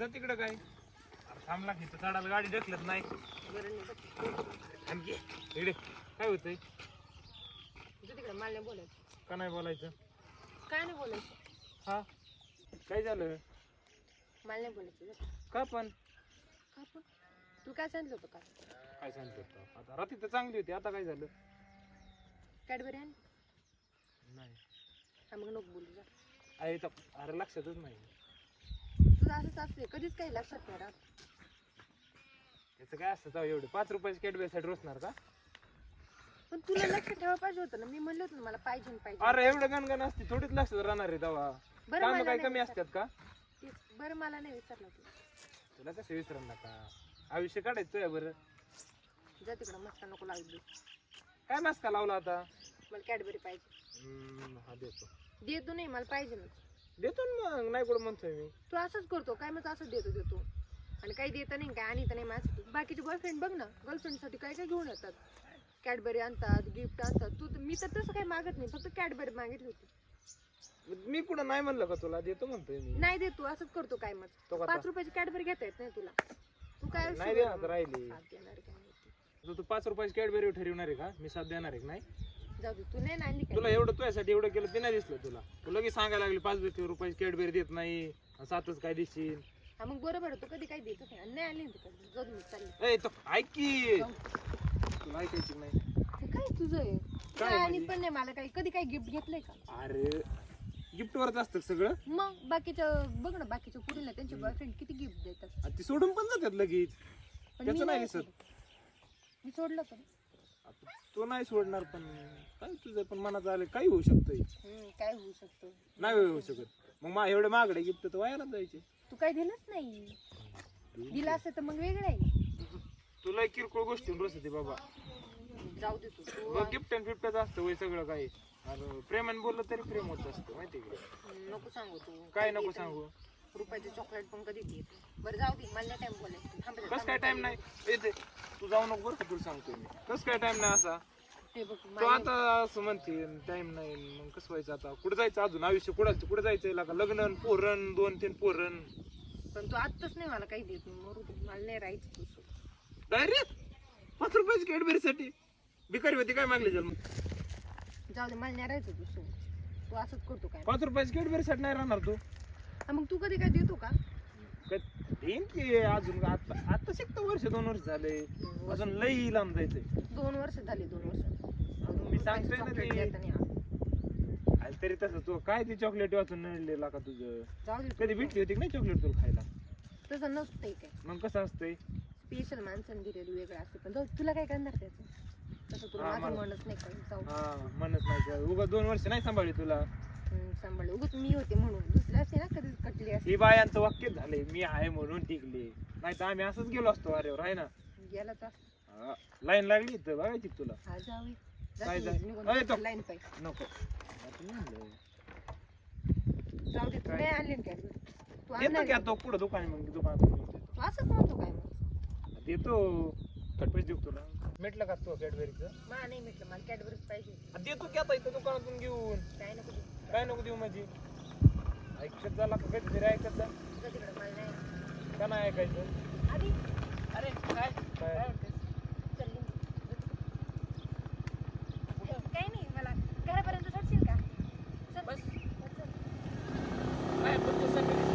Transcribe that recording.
जा तिकडं काय. अरे थांबला की चढायला गाडी ढकलत नाही. आणखी इकडे. काय होतंय? तू तिकडे मला नाही बोलायचं. का नाही बोलायचं? काय नाही बोलायचं. हा? काय झालं? मला नाही बोलायचं. का पण? का पण? तू काय सांगितलं होतं का? काय सांगतो आता? आता रात्री तर चांगली होती आता काय झालं? कॅडबरी आण. नाही. हा मग नको बोलू जा. आहे तर अरे लक्षातच नाही. असंच असते कधीच काही लक्षात नाही राहत. याचं काय असतं जाऊ एवढे? पाच रुपयाची कॅडबेसाठी रोसणार का? पण तुला लक्ष ठेवा पाहिजे होतं ना. मी म्हणलं होतं ना मला पाहिजे न पाहिजे. अरे एवढं गणगण असते थोडीच लक्षात राहणार आहे दवा बरं काम मला काय नाही कमी विसर- असतात का? तेच, बरं मला नाही विसरलं तू. तुला कसं विसरण नका आयुष्य काढायचं तुझ्या बरं. जा तिकडं मस्त नको लागली काय मास्का लावला आता? मला कॅडबरी पाहिजे. हम्म, हा देतो. देतो नाही मला पाहिजे ना देतो ना मग नाही कुठं म्हणतोय मी. तू असंच करतो काय मग असंच देतो देतो. आणि काही देत नाही काय आणि नाही माझ्यासाठी. बाकीचे बॉयफ्रेंड बघ ना गर्लफ्रेंडसाठी काय काय घेऊन येतात. कॅडबरी आणतात गिफ्ट आणतात. तू मी तर तसं काही मागत नाही फक्त कॅडबरी मागितली होती. मी कुठं नाही म्हणलं का तुला? देतो म्हणतोय मी. नाही देत तू असंच करतो काय मग. तो का पाच रुपयाची कॅडबरी घेता येत नाही तुला. तू काय नाही सुगरण देणार राहिली. साथ देणार आहे काय माहिती. तू. तू पाच रुपयाची कॅडबेरी ठरवणार आहे का? मी साथ देणार आहे का? नाही? जाऊ दे तू नाही ना आणली तुला काय एवढं तुझ्यासाठी एवढं केलं ते नाही दिसलं तुला. तू लगेच सांगायला लागली पाच रुपयाची कॅडबेरी देत नाही आणि सातच काय देशील? हा मग बरोबर आहे, तू कधी काही देतच नाही आणि नाही आणली ना तू कधी? जाऊ दे मी चालली. ए तो ऐक की. तुला ऐकायची नाही. ते काय तुझं आहे? काय काय आणि म्हणजे? पण नाही मला काही कधी काही गिफ्ट घेतलंय का? अरे गिफ्ट वरच असतं सगळं. मग बाकीचं बघ ना बाकीच्या पुरीला त्यांचे बॉयफ्रेंड किती गिफ्ट देतात. आणि ती सोडून पण जातात लगेच. त्याचं नाही दिसत. सोडलं. मी सोडलं पण. आता तो नाही सोडणार पण काय तुझं पण मनात आलं काही होऊ शकतंय? हम्म, काय होऊ शकतं नाही होऊ शकत. मग मा एवढे मागडे गिफ्ट तर वायाला जायचे. तू काय दिलंच नाही. दिलं असतं तर मग वेगळं आहे. तुला किरकोळ गोष्टी रोज होती बाबा. जाऊ दे तू. गिफ्ट अँड फिफ्टच असतं वय सगळं काही. प्रेमाने बोललं तरी प्रेम होत असतं माहिती का? नको सांगू तू. काय नको सांगू. रुपयाचे चॉकलेट पण कधी देत? बरं जाऊ दे मला टाइम बोलायचं. थांब कस काय टाइम नाही? येते तू जाऊ नको बरं का तुला सांगतो मी. कस काय टाइम नाही असा? हे बघ तो आता असं म्हणते टाइम नाही मग कसं व्हायचं आता? कुठं जायचं अजून? आयुष्य कुठं कुठं जायचंय? का लग्न न पोरण दोन तीन पोरण पण तू आत्ताच नाही मला काही देत मरू दे. मला नाही राहायचं तू. डायरेक्ट पाच रुपयाची कॅडबेरीसाठी? भिकारी होती काय मागली जन्म जाऊ दे मला नाही राहायचं तू सोड. तू असंच करतो काय? पाच रुपयाची कॅडबेरीसाठी नाही राहणार तू. हा, मग तू कधी काय देतो का? काय देईन की अजून. आता आता शिकतो वर्ष दोन वर्ष झाले. अजून लई लांब जायचंय. दोन वर्ष झाली दोन वर्ष. मी सांगतोय ना ते. तरी तसं तू काय ती चॉकलेट वाचून नळलेला का तुझं? जाऊ दे कधी भेटली होती की नाही चॉकलेट तुला खायला? तसं नसतंय काय. मग कसं असतंय? स्पेशल माणसाने दिलेली वेगळं असते. पण जाऊ दे, तुला काय करणार त्याचं? तसं तुला हा, माझं मला- म्हणत नाही काही जाऊ दे. हा म्हणत नाही. उगा दोन वर्ष नाही सांभाळली तुला. हम्म, सांभाळ उगाच मी होते म्हणून. दुसरे असते ना कधीच कटली असते. ही बायांचं वाक्य झाले मी आहे म्हणून टिकले. नाही तर आम्ही असंच गेलो असतो अरे आहे ना? गेलाच असतं. लाईन लागली तर बघायची का तुला. हा जाऊ काय तू, जाय? तो. लाईन पाहिजे नको. आता म्हणलं. जाऊ दे तू काय? नाही आणली ना तू देतो आणणार की आहे? पुढं दुकान मग. तू असंच म्हणतो काय मग? देतो. देऊ तुला. भेटलं का तू कॅडबेरीचं? मला नाही म्हटलं मला कॅडबरीच पाहिजे देतो की आता इथं दुकानातून घेऊन. काय नको देऊ. काय माझी ऐकत झाला का कधीतरी ऐकत जा का नाही ऐकायचं अरे काय काय चालली काही नाही मला घरापर्यंत सोडशील का चल. बस. चल. काय सगळं.